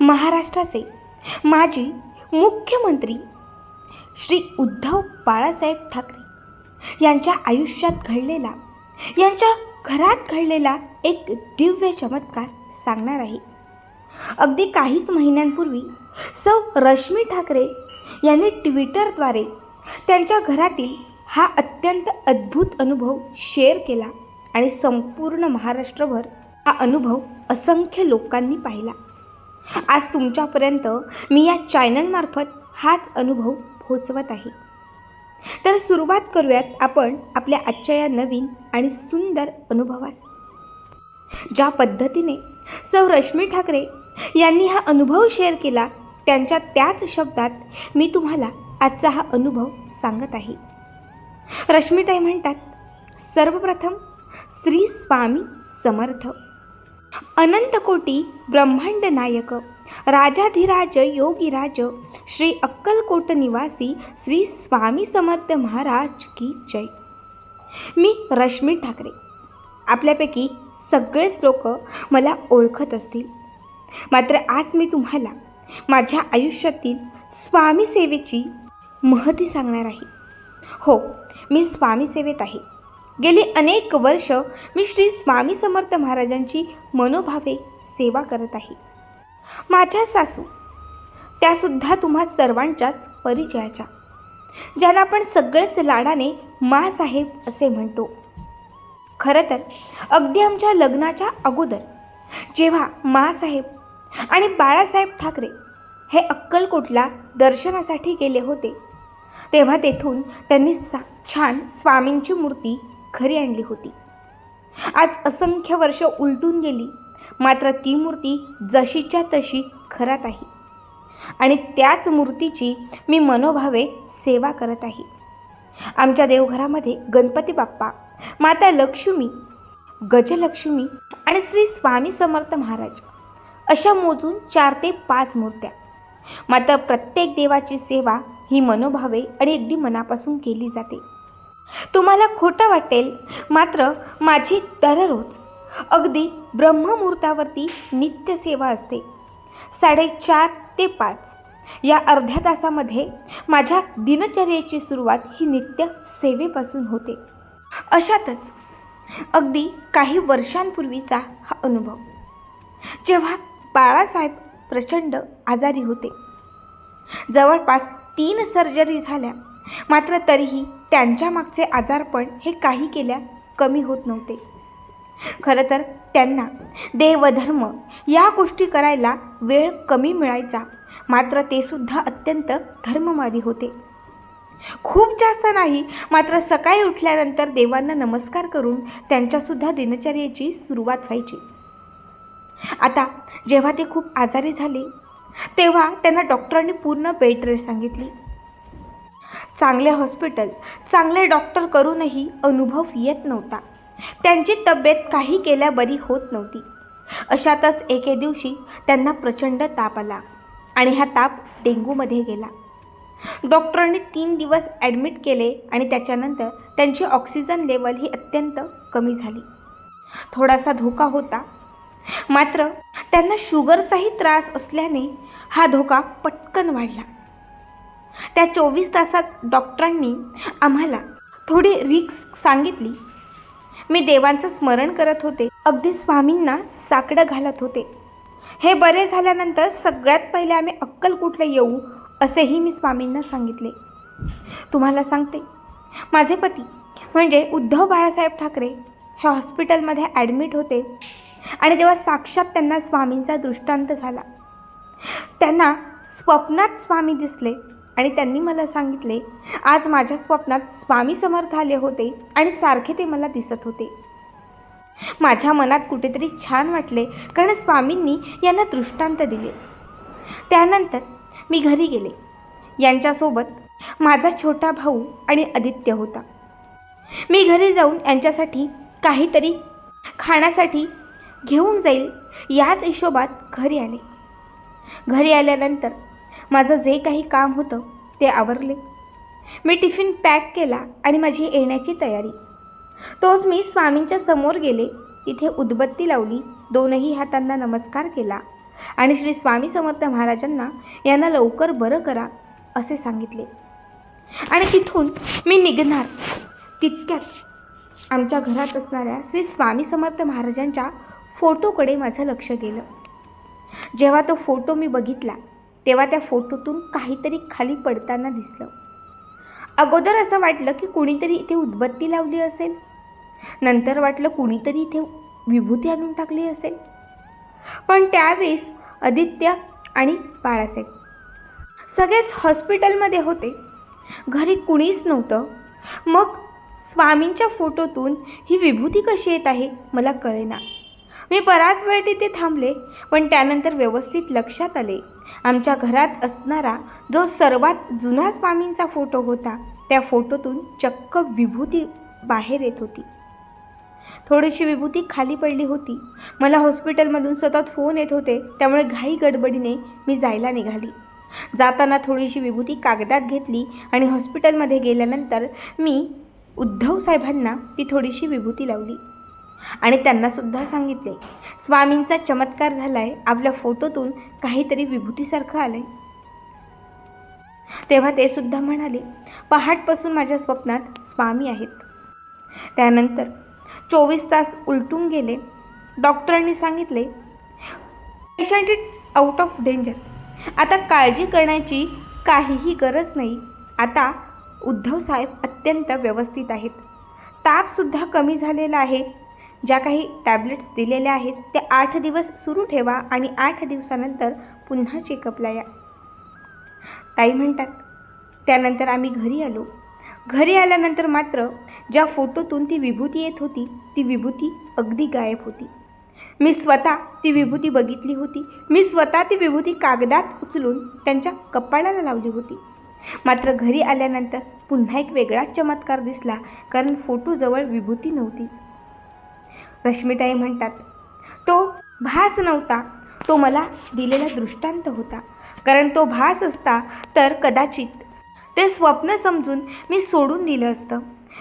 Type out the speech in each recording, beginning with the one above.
महाराष्ट्राचे माजी मुख्यमंत्री श्री उद्धव बाळासाहेब ठाकरे यांच्या आयुष्यात घडलेला यांच्या घरात घडलेला एक दिव्य चमत्कार सांगणार आहे. अगदी काहीच महिन्यांपूर्वी सौ. रश्मी ठाकरे यांनी ट्विटरद्वारे त्यांच्या घरातील हा अत्यंत अद्भुत अनुभव शेअर केला आणि संपूर्ण महाराष्ट्रभर हा अनुभव असंख्य लोकांनी पाहिला. आज तुमच्यापर्यंत मी या चॅनलमार्फत हाच अनुभव पोहोचवत आहे. तर सुरुवात करूयात आपण आपल्या आजच्या या नवीन आणि सुंदर अनुभवास. ज्या पद्धतीने सौ रश्मी ठाकरे यांनी हा अनुभव शेअर केला त्यांच्या त्याच शब्दात मी तुम्हाला आजचा हा अनुभव सांगत आहे. रश्मिताई म्हणतात सर्वप्रथम श्री स्वामी समर्थ. अनंतकोटी ब्रह्मांड नायक राजाधिराज योगीराज श्री अक्कलकोट निवासी श्री स्वामी समर्थ महाराज की जय मी रश्मी ठाकरे आपल्यापैकी सगळेच लोक मला ओळखत असतील. मात्र आज मी तुम्हाला माझ्या आयुष्यातील स्वामी सेवेची महती सांगणार आहे. हो मी स्वामी सेवेत आहे. गेली अनेक वर्ष मी श्री स्वामी समर्थ महाराजांची मनोभावे सेवा करत आहे. माझ्या सासू त्यासुद्धा तुम्हा सर्वांच्याच परिचयाच्या ज्याला आपण सगळेच लाडाने मासाहेब असे म्हणतो. खरं तर अगदी आमच्या लग्नाच्या अगोदर जेव्हा मासाहेब आणि बाळासाहेब ठाकरे हे अक्कलकोटला दर्शनासाठी गेले होते तेव्हा तेथून त्यांनी सा छान स्वामींची मूर्ती घरी आणली होती. आज असंख्य वर्ष उलटून गेली. मात्र ती मूर्ती जशीच्या तशी खरात आहे. आणि त्याच मूर्तीची मी मनोभावे सेवा करत आहे. आमच्या देवघरामध्ये गणपती बाप्पा माता लक्ष्मी गजलक्ष्मी आणि श्री स्वामी समर्थ महाराज अशा मोजून चार ते पाच मूर्त्या. मात्र प्रत्येक देवाची सेवा ही मनोभावे आणि अगदी मनापासून केली जाते. तुम्हाला खोटं वाटेल. मात्र माझी दररोज अगदी ब्रह्ममुहूर्तावरती नित्यसेवा असते. साडेचार ते पाच या अर्ध्या तासामध्ये माझ्या दिनचर्येची सुरुवात ही नित्य सेवेपासून होते. अशातच अगदी काही वर्षांपूर्वीचा हा अनुभव. जेव्हा बाळासाहेब प्रचंड आजारी होते. जवळपास तीन सर्जरी झाल्या. मात्र तरीही त्यांच्या मागचे आजारपण हे काही केल्या कमी होत नव्हते. खरं तर त्यांना देवधर्म या गोष्टी करायला वेळ कमी मिळायचा. मात्र ते सुद्धा अत्यंत धर्मवादी होते. खूप जास्त नाही मात्र सकाळी उठल्यानंतर देवांना नमस्कार करून त्यांच्यासुद्धा दिनचर्येची सुरुवात व्हायची. आता जेव्हा ते खूप आजारी झाले तेव्हा त्यांना डॉक्टरांनी पूर्ण बेड रेस्ट सांगितली. चांगले हॉस्पिटल चांगले डॉक्टर करूनही अनुभव येत नव्हता. त्यांची तब्येत काही केल्या बरी होत नव्हती. अशातच एके दिवशी त्यांना प्रचंड ताप आला आणि हा ताप डेंग्यूमध्ये गेला. डॉक्टरांनी तीन दिवस ॲडमिट केले आणि त्याच्यानंतर त्यांची ऑक्सिजन लेवल ही अत्यंत कमी झाली. थोडासा धोका होता. मात्र त्यांना शुगरचाही त्रास असल्याने हा धोका पटकन वाढला. त्या चोवीस तासात डॉक्टरांनी आम्हाला थोडी रिक्स सांगितली. मी देवांचं स्मरण करत होते. अगदी स्वामींना साकडं घालत होते. हे बरे झाल्यानंतर सगळ्यात पहिले आम्ही अक्कलकोटला येऊ असेही मी स्वामींना सांगितले. तुम्हाला सांगते माझे पती म्हणजे उद्धव बाळासाहेब ठाकरे हे हॉस्पिटलमध्ये ॲडमिट होते आणि तेव्हा साक्षात त्यांना स्वामींचा दृष्टांत झाला. त्यांना स्वप्नात स्वामी दिसले. आणि त्यांनी मला सांगितले आज माझ्या स्वप्नात स्वामी समर्थ आले होते आणि सारखे ते मला दिसत होते. माझ्या मनात कुठेतरी छान वाटले कारण स्वामींनी यांना दृष्टांत दिले. त्यानंतर मी घरी गेले. यांच्यासोबत माझा छोटा भाऊ आणि आदित्य होता. मी घरी जाऊन यांच्यासाठी काहीतरी खाण्यासाठी घेऊन जाईल याच हिशोबात घरी आले. घरी आल्यानंतर माझं जे काही काम होतं ते आवरले. मी टिफिन पॅक केला आणि माझी येण्याची तयारी. तोच मी स्वामींच्या समोर गेले. तिथे उदबत्ती लावली दोनही हातांना नमस्कार केला आणि श्री स्वामी समर्थ महाराजांना यांना लवकर बरं करा असे सांगितले. आणि तिथून मी निघणार. तितक्यात आमच्या घरात असणाऱ्या श्री स्वामी समर्थ महाराजांच्या फोटोकडे माझं लक्ष गेलं. जेव्हा तो फोटो मी बघितला तेव्हा त्या फोटोतून काहीतरी खाली पडताना दिसलं. अगोदर असं वाटलं की कुणीतरी इथे उदबत्ती लावली असेल. नंतर वाटलं कुणीतरी इथे विभूती आणून टाकली असेल. पण त्यावेळेस आदित्य आणि बाळासाहेब सगळेच हॉस्पिटलमध्ये होते. घरी कुणीच नव्हतं. मग स्वामींच्या फोटोतून ही विभूती कशी येत आहे मला कळेना. मी बराच वेळ तिथे थांबले पण त्यानंतर व्यवस्थित लक्षात आले. आमच्या घरात असणारा जो सर्वात जुना स्वामींचा फोटो होता त्या फोटोतून चक्क विभूती बाहेर येत होती. थोडीशी विभूती खाली पडली होती. मला हॉस्पिटलमधून सतत फोन येत होते त्यामुळे घाई गडबडीने मी जायला निघाली. जाताना थोडीशी विभूती कागदात घेतली आणि हॉस्पिटलमध्ये गेल्यानंतर मी उद्धव साहेबांना ती थोडीशी विभूती लावली. आणि त्यांनासुद्धा सांगितले स्वामींचा चमत्कार झाला आहे आपल्या फोटोतून काहीतरी विभूतीसारखं आलं आहे तेव्हा ते सुद्धा म्हणाले पहाटपासून माझ्या स्वप्नात स्वामी आहेत. त्यानंतर चोवीस तास उलटून गेले. डॉक्टरांनी सांगितले patient is out of danger. आता काळजी करण्याची काहीही गरज नाही. आता उद्धव साहेब अत्यंत व्यवस्थित आहेत. तापसुद्धा कमी झालेला आहे. ज्या काही टॅब्लेट्स दिलेल्या आहेत ते आठ दिवस सुरू ठेवा आणि आठ दिवसानंतर पुन्हा चेकअपला या. ताई म्हणतात त्यानंतर आम्ही घरी आलो. घरी आल्यानंतर मात्र ज्या फोटोतून ती विभूती येत होती ती विभूती अगदी गायब होती. मी स्वतः ती विभूती बघितली होती. मी स्वतः ती विभूती कागदात उचलून त्यांच्या कपाळाला लावली होती. मात्र घरी आल्यानंतर पुन्हा एक वेगळाच चमत्कार दिसला कारण फोटोजवळ विभूती नव्हतीच. रश्मिताई म्हणतात तो भास नव्हता. तो मला दिलेला दृष्टांत होता. कारण तो भास असता तर कदाचित ते स्वप्न समजून मी सोडून दिलं असतं.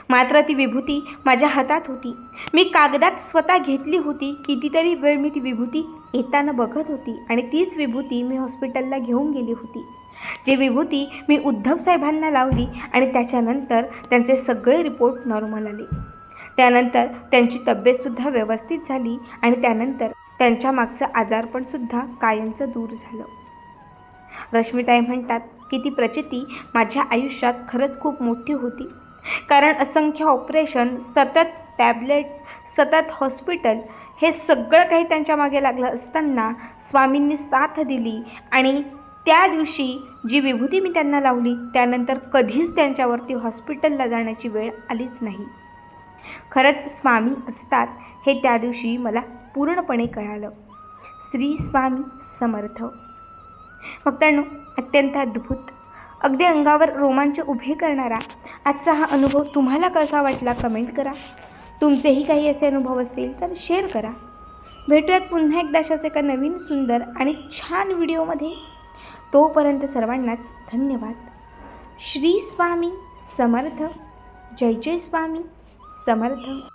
मात्र ती विभूती माझ्या हातात होती. मी कागदात स्वतः घेतली होती. कितीतरी वेळ मी ती विभूती येताना बघत होती आणि तीच विभूती मी हॉस्पिटलला घेऊन गेली होती. जी विभूती मी उद्धव साहेबांना लावली आणि त्याच्यानंतर त्यांचे सगळे रिपोर्ट नॉर्मल आले. त्यानंतर त्यांची तब्येतसुद्धा व्यवस्थित झाली आणि त्यानंतर त्यांच्या मागचं आजारपणसुद्धा कायमचं दूर झालं. रश्मिताई म्हणतात की ती प्रचिती माझ्या आयुष्यात खरंच खूप मोठी होती. कारण असंख्य ऑपरेशन सतत टॅबलेट्स सतत हॉस्पिटल हे सगळं काही त्यांच्या मागे लागलं असताना स्वामींनी साथ दिली आणि त्या दिवशी जी विभूती मी त्यांना लावली त्यानंतर कधीच त्यांच्यावरती हॉस्पिटलला जाण्याची वेळ आलीच नाही. खरंच स्वामी असतात हे त्या दिवशी मला पूर्णपणे कळालं. श्री स्वामी समर्थ. भक्तांनो अत्यंत अद्भुत. अगदी अंगावर रोमांच उभे करणारा आजचा हा अनुभव तुम्हाला कसा वाटला कमेंट करा. तुमचेही काही असे अनुभव असतील तर शेअर करा. भेटूयात पुन्हा एकदा अशाच एका नवीन सुंदर आणि छान व्हिडिओमध्ये. तोपर्यंत सर्वांनाच धन्यवाद. श्री स्वामी समर्थ. जय जय स्वामी. समर्थ.